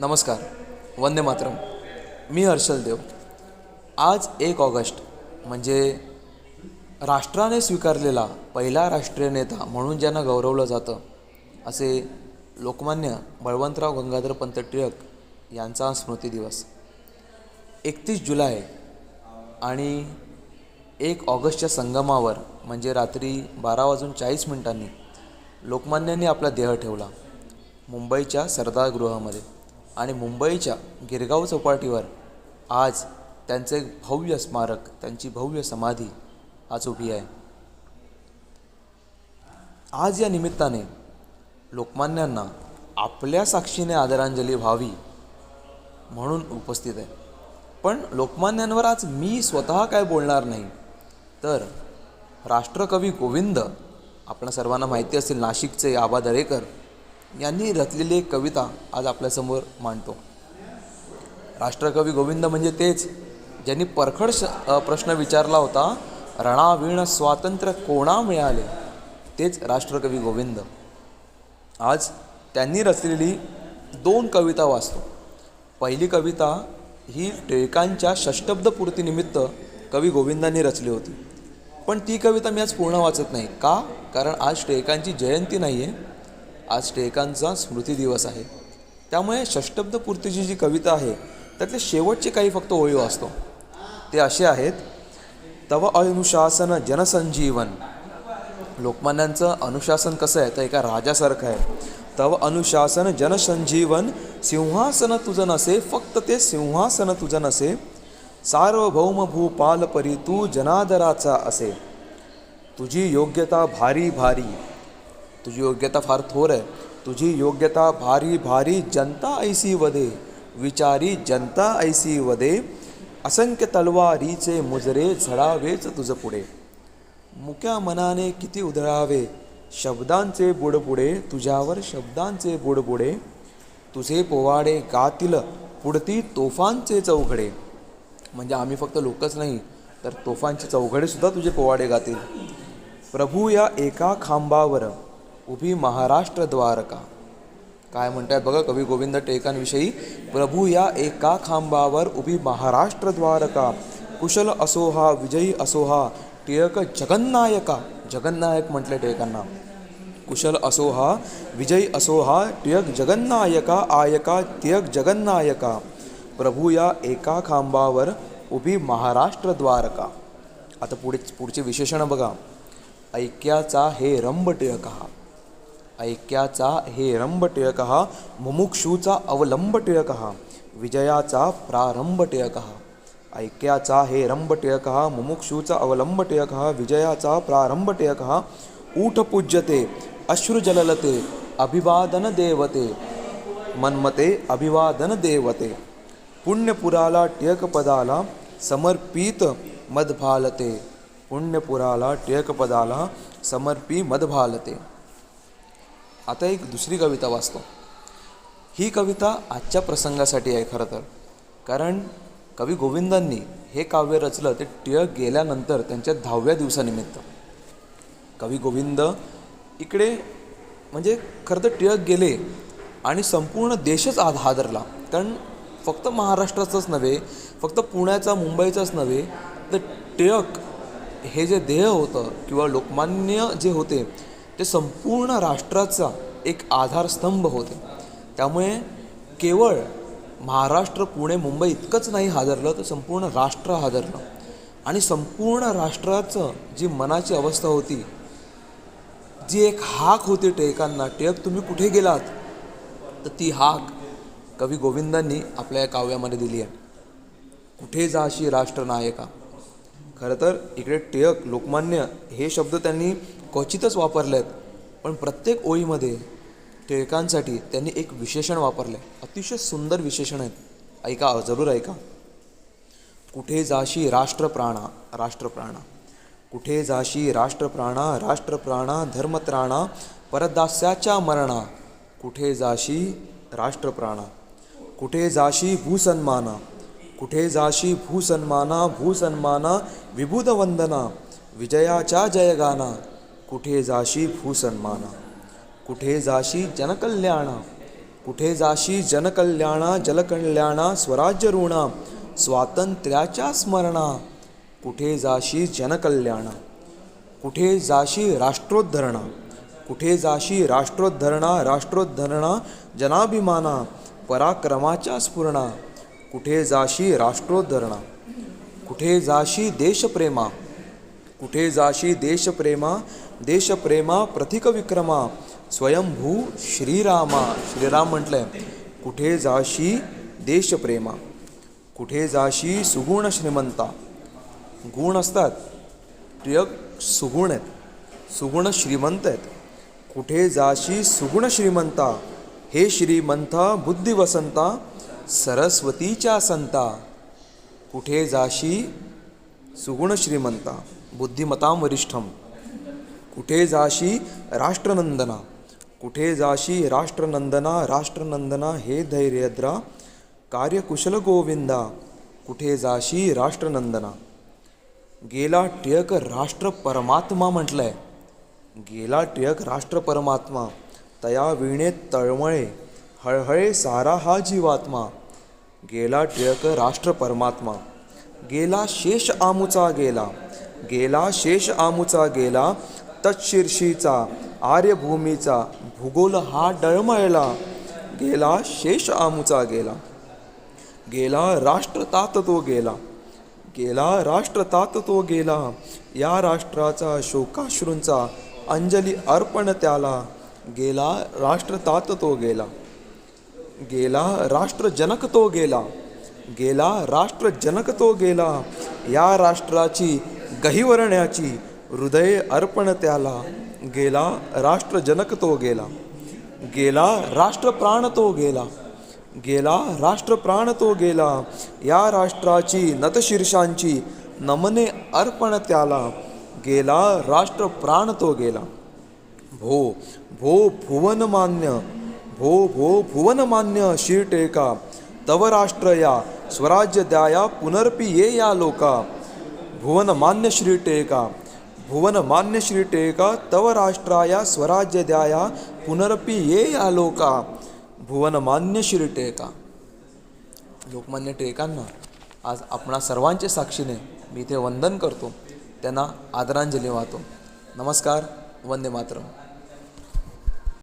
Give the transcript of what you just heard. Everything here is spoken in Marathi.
नमस्कार वंदे मातरम. मी हर्षल देव. आज एक ऑगस्ट म्हणजे राष्ट्राने स्वीकारलेला पहिला राष्ट्रीय नेता म्हणून ज्यांना गौरवलं जातं असे लोकमान्य बळवंतराव गंगाधर पंत टिळक यांचा स्मृती दिवस. एकतीस जुलै आणि एक ऑगस्टच्या संगमावर म्हणजे रात्री बारा वाजून चाळीस मिनिटांनी लोकमान्यांनी आपला देह ठेवला मुंबईच्या सरदार गृहामध्ये. आणि मुंबईच्या गिरगाव चौपाटीवर आज त्यांचे एक भव्य स्मारक त्यांची भव्य समाधी आज उभी आहे. आज या निमित्ताने लोकमान्यांना आपल्या साक्षीने आदरांजली व्हावी म्हणून उपस्थित आहे. पण लोकमान्यांवर आज मी स्वतः काय बोलणार नाही? तर राष्ट्रकवी गोविंद आपणा सर्वांना माहिती असेल नाशिकचे आबा दरेकर यांनी रचलेली एक कविता आज आपल्यासमोर मांडतो. राष्ट्रकवी गोविंद म्हणजे तेच ज्यांनी परखड श प्रश्न विचारला होता रणावीण स्वातंत्र्य कोणा मिळाले? तेच राष्ट्रकवी गोविंद. आज त्यांनी रचलेली दोन कविता वाचतो. पहिली कविता ही टिळकांच्या षष्टब्दपूर्तीनिमित्त कवी गोविंदांनी रचली होती. पण ती कविता मी आज पूर्ण वाचत नाही. का? कारण आज टिळकांची जयंती नाही आहे आज टिळकांचा स्मृती दिवस आहे. त्यामुळे षष्टब्दपूर्तीची जी कविता आहे त्यातले शेवटचे काही फक्त ओळी वाचतो. ते असे आहेत तव अनुशासन जनसंजीवन. लोकमान्यांचं अनुशासन कसं आहे? तर एका राजासारखं आहे. तव अनुशासन जनसंजीवन सिंहासन तुझं नसे फक्त ते सिंहासन तुझं नसे. सार्वभौम भूपाल परी तू जनादराचा असे. तुझी योग्यता भारी भारी. तुझी योग्यता फार थोर आहे. तुझी योग्यता भारी भारी जनता ऐसी वदे विचारी जनता ऐसी वदे असंख्य तलवारीचे मुजरे झडावेच तुझं पुढे. मुक्या मनाने किती उधळावे शब्दांचे बुडबुडे तुझ्यावर शब्दांचे बुडबुडे तुझे पोवाडे गातील पुढती तोफांचे चौघडे. म्हणजे आम्ही फक्त लोकच नाही तर तोफांचे चौघडेसुद्धा तुझे पोवाडे गातील. प्रभू या एका खांबावर उभी महाराष्ट्र द्वारका. काय म्हणतात बघा कवी गोविंद टिळकांविषयी प्रभू या एका खांबावर उभी महाराष्ट्र द्वारका. कुशल असो हा विजयी असो हा टिळक जगन्नायका. जगन्नायक म्हटले टिळकांना. कुशल असो हा विजयी असो हा टिळक जगन्नायका आयका टिळक जगन्नायका. प्रभू या एका खांबावर उभी महाराष्ट्र द्वारका. आता पुढे पुढचे विशेषण बघा. ऐक्याचा हे रंब टिळका ऐक्याचा हे रंभ टिळक मुमुक्षूचा अवलंब टिळक विजयाचा प्रारंभ टिळक. ऐक्याचा हे रंभ टिळक मुमुक्षूचा अवलंब टिळक विजयाचा प्रारंभ टिळक. ऊठ पूज्यते अश्रुजललते अभिवादन देवते. मन्मते अभिवादन देवते. पुण्यपुराला टिळकपदाला समर्पित मदभालते. पुण्यपुराला टिळकपदाला समर्पी मदभालते. आता एक दुसरी कविता वाचतो. ही कविता आजच्या प्रसंगासाठी आहे खरं तर. कारण कवी गोविंदांनी हे काव्य रचलं ते टिळक गेल्यानंतर त्यांच्या दहाव्या दिवसानिमित्त. कवी गोविंद इकडे म्हणजे खरं तर टिळक गेले आणि संपूर्ण देशच आद हादरला. कारण फक्त महाराष्ट्राचाच नव्हे फक्त पुण्याचा मुंबईचाच नव्हे तर टिळक हे जे ध्येय होतं किंवा लोकमान्य जे होते ते संपूर्ण राष्ट्राचा एक आधारस्तंभ होते. त्यामुळे केवळ महाराष्ट्र पुणे मुंबई इतकंच नाही हादरलं तर संपूर्ण राष्ट्र हादरलं. आणि संपूर्ण राष्ट्राचं जी मनाची अवस्था होती जी एक हाक होती टिळकांना टिळक तुम्ही कुठे गेलात? तर ती हाक कवी गोविंदांनी आपल्या या काव्यामध्ये दिली आहे. कुठे जाशी राष्ट्रनायका? खरं तर इकडे टिळक लोकमान्य हे शब्द त्यांनी क्वचितच वापरले आहेत पण प्रत्येक ओळीमध्ये टिळकांसाठी त्यांनी एक विशेषण वापरलं आहे अतिशय सुंदर विशेषण आहेत. ऐका जरूर ऐका. कुठे जाशी राष्ट्रप्राणा राष्ट्रप्राणा. कुठे जाशी राष्ट्रप्राणा राष्ट्रप्राणा धर्मत्राणा परदास्याच्या मरणा. कुठे जाशी राष्ट्रप्राणा. कुठे जाशी भूसन्माना. कुठे जाशी भूसन्माना भूसन्माना विभूतवंदना वंदना विजयाच्या जयगाना. कुठे जाशी भूसन्माना कुठे जाशी जनकल्याणा कुठे जाशी जनकल्याणा जलकल्याणा स्वराज्य ऋणा स्वातंत्र्याच्या स्मरणा कुठे जाशी जनकल्याणा कुठे जाशी राष्ट्रोद्धरणा कुठे जाशी राष्ट्रोद्धरणा राष्ट्रोद्धरणा जनाभिमाना पराक्रमाच्या स्फुरणा कुठे जाशी राष्ट्रोद्धरणा कुठे जाशी देशप्रेमा कुठे जाशी देशप्रेमा देशप्रेमा प्रथिक विक्रमा स्वयंभू श्रीरामा. श्रीराम म्हटलंय कुठे जाशी देशप्रेमा कुठे जाशी सुगुण श्रीमंता. गुण असतात. टिळक सुगुण आहेत. सुगुण श्रीमंत आहेत. कुठे जाशी सुगुण श्रीमंता हे श्रीमंता बुद्धिवसंता सरस्वतीच्या संता. कुठे जाशी सुगुण श्रीमंता. बुद्धिमतां वरिष्ठम कुठे जाशी राष्ट्रनंदना? कुठे जाशी राष्ट्रनंदना? राष्ट्रनंदना हे धैर्यद्रा। कार्यकुशल गोविंदा। कुठे जाशी राष्ट्रनंदना? गेला टिळक राष्ट्र परमात्मा म्हटलंय। गेला टिळक राष्ट्र परमात्मा। तया विणे तळमळे। हळहळे सारा हा जीवात्मा। गेला टिळक राष्ट्र परमात्मा। गेला शेष आमुचा गेला। गेला शेष आमुचा गेला तत्शीर्षीचा आर्यभूमीचा भूगोल हा डळमळला. गेला शेष आमुचा गेला. गेला राष्ट्रतात तो गेला. गेला राष्ट्रतात तो गेला. या राष्ट्राचा शोकाश्रूंचा अंजली अर्पण त्याला. गेला राष्ट्रतात तो गेला. गेला राष्ट्रजनक तो गेला. गेला राष्ट्रजनक तो गेला. या राष्ट्राची गहिवरण्याची हृदय अर्पण त्याला गेला राष्ट्रजनक तो गेला. गेला राष्ट्रप्राण तो गेला. गेला राष्ट्रप्राण तो गेला. या राष्ट्राची नतशीर्षांची नमने अर्पण त्याला. गेला राष्ट्रप्राण तो गेला. भो भो भुवनमान्य भो भो भुवनमान्य शिरटेका. तव राष्ट्र या स्वराज्य द्याया पुनर्पी ये या लोका. भुवनमान्य श्रीटेका भुवनमान्य श्रीटेका तव राष्ट्राया स्वराज्य द्याया ये या लोका भुवनमान्य श्रीटेका लोकमान्य टिळकांना आज आपणा सर्वांचे साक्षीने मी इथे वंदन करतो. त्यांना आदरांजली वाहतो. नमस्कार वंदे मातरम.